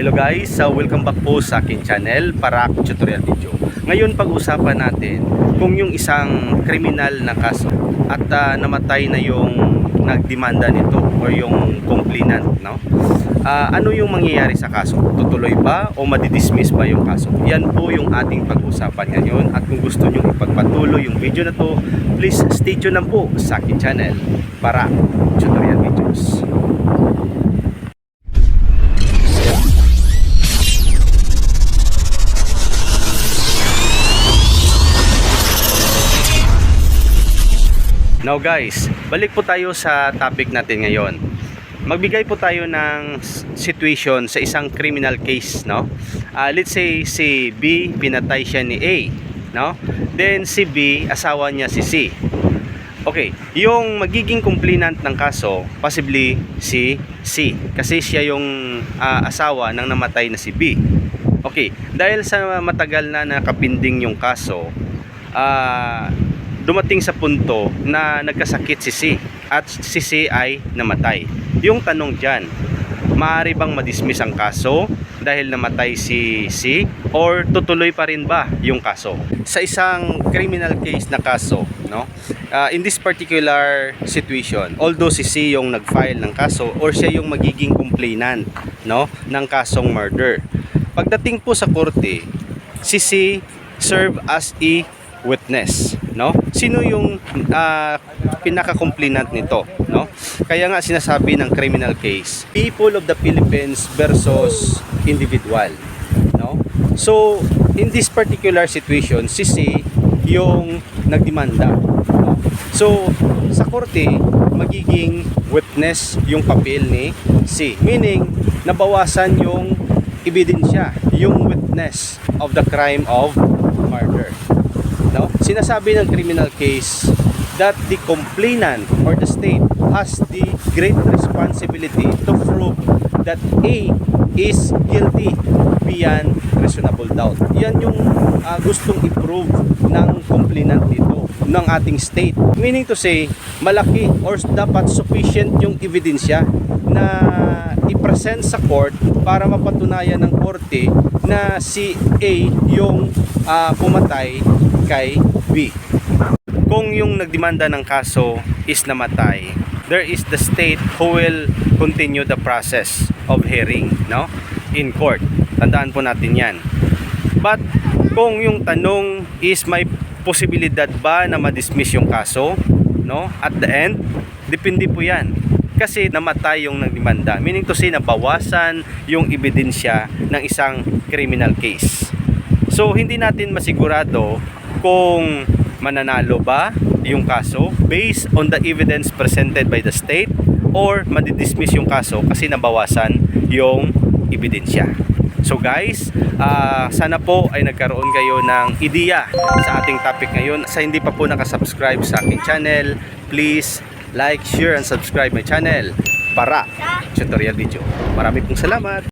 Hello guys, so welcome back po sa akin channel para tutorial video. Ngayon pag-usapan natin kung yung isang kriminal na kaso at ah, namatay na yung nagdemanda nito o yung complainant, no? Ah, ano yung mangyayari sa kaso? Tutuloy ba o madidismiss ba yung kaso? Yan po yung ating pag-usapan ngayon at kung gusto nyo ipagpatuloy yung video na to, please stay tuned lang po sa akin channel para Now guys, balik po tayo sa topic natin ngayon. Magbigay po tayo ng situation sa isang criminal case, no? Ah, let's say si B pinatay siya ni A, no? Then si B asawa niya si C. Okay, yung magiging complainant ng kaso, possibly si C kasi siya yung ah, asawa ng namatay na si B. Okay, dahil sa matagal na nakapinding yung kaso, ah dumating sa punto na nagkasakit si C at si C ay namatay. Yung tanong dyan, maaari bang madismiss ang kaso dahil namatay si C or tutuloy pa rin ba yung kaso? Sa isang criminal case na kaso, no? ah, in this particular situation, although si C yung nag-file ng kaso or siya yung magiging complainant, no, ng kasong murder. Pagdating po sa korte, si C serve as a witness no? Sino yung uh, pinaka-complainant nito no? Kaya nga sinasabi ng criminal case people of the Philippines versus individual no? So in this particular situation si C yung nagdemanda no? so sa korte magiging witness yung papel ni C. Meaning nabawasan yung ebidensya yung witness of the crime of murder no? Sinasabi ng criminal case that the complainant or the state has the great responsibility to prove that A is guilty beyond reasonable doubt. Yan yung ah, gustong i-prove ng complainant dito ng ating state. Meaning to say, malaki or dapat sufficient yung ebidensya na i-present sa court para mapatunayan ng korte na si A yung ah, pumatay kay B. Kung yung nagdemanda ng kaso is namatay, there is the state who will continue the process of hearing, no? In court. Tandaan po natin 'yan. But kung yung tanong is may posibilidad ba na ma-dismiss yung kaso, no? At the end, depende po 'yan. Kasi namatay yung nagdemanda. Meaning to say nabawasan yung ebidensya ng isang criminal case. So hindi natin masigurado kung mananalo ba yung kaso based on the evidence presented by the state or madidismiss yung kaso kasi nabawasan yung ebidensya. So guys, ah, sana po ay nagkaroon kayo ng ideya sa ating topic ngayon. Sa hindi pa po nakasubscribe sa aking channel, please like, share, and subscribe my channel para tutorial video. Marami pong salamat!